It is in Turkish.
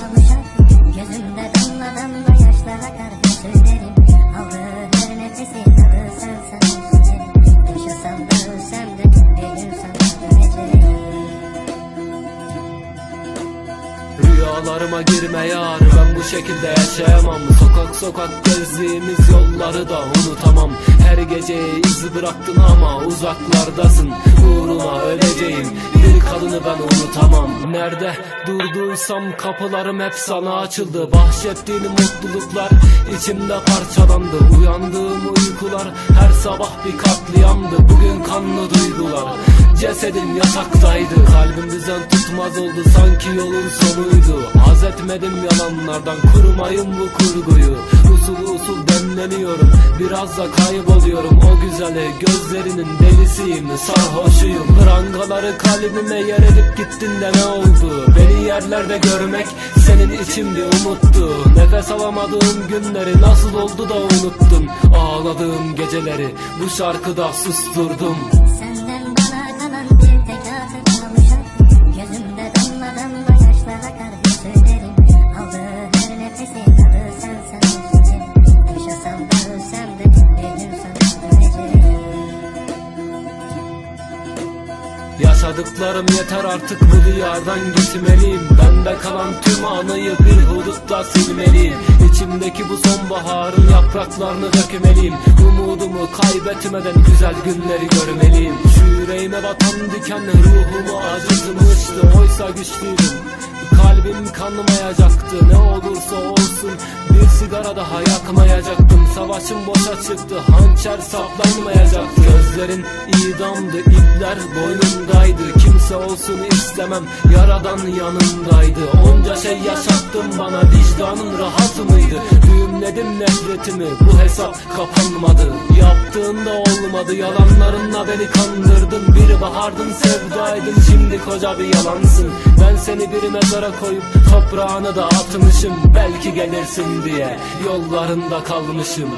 Gözümde damla damla yaşlar akar Gözlerim aldığı her nefesi tadı sensen Yaşasam da ölsem de bir sana döneceğim Rüyalarıma girme yar ben bu şekilde yaşayamam. Sokak sokak gezdiğimiz yolları da unutamam. Her gece iz bıraktın ama uzaklardasın. Uğruna Nerede durduysam kapılarım hep sana açıldı. Bahşettiğin mutluluklar içimde parçalandı. Uyandığım uykular her sabah bir katliamdı. Bugün kanlı duygular Cesedim yataktaydı Kalbim düzen tutmaz oldu sanki yolun sonuydu. Az etmedim yalanlardan kurmayın bu kurguyu. Usul usul demleniyorum Biraz da kayboluyorum. O güzeli Gözlerinin delisiyim. Sarhoşuyum. Prangaları kalbime yer edip gittin de ne oldu? Beni yerlerde görmek senin bir umuttu. Nefes alamadığım günleri nasıl oldu da unuttum Ağladığım geceleri bu şarkıda susturdum Yaşadıklarım yeter artık bu diyardan gitmeliyim Bende kalan tüm anıyı bir hudutta silmeliyim. İçimdeki bu sonbaharın yapraklarını dökmeliyim. Umudumu kaybetmeden güzel günleri görmeliyim. Şu yüreğime batan diken ruhumu acıtmıştı Oysa güçlüydüm Kalbim kanmayacaktı ne olursa olsun. Bir sigara daha yakmayacaktım Savaşım boşa çıktı. Hançer saplanmayacaktı. Gözlerin idamdı ipler boynumdaydı. Kimse olsun istemem yaradan yanımdaydı. Onca şey yaşattın bana vicdanın rahat mıydı Düğümledim nefretimi bu hesap kapanmadı. Yaptığında olmadı yalanlarınla beni kandırdın. Bir bahardın sevdaydın şimdi koca bir yalansın. Ben seni bir mezara koyup toprağını da atmışım. Belki gelirsin diye yollarında kalmışım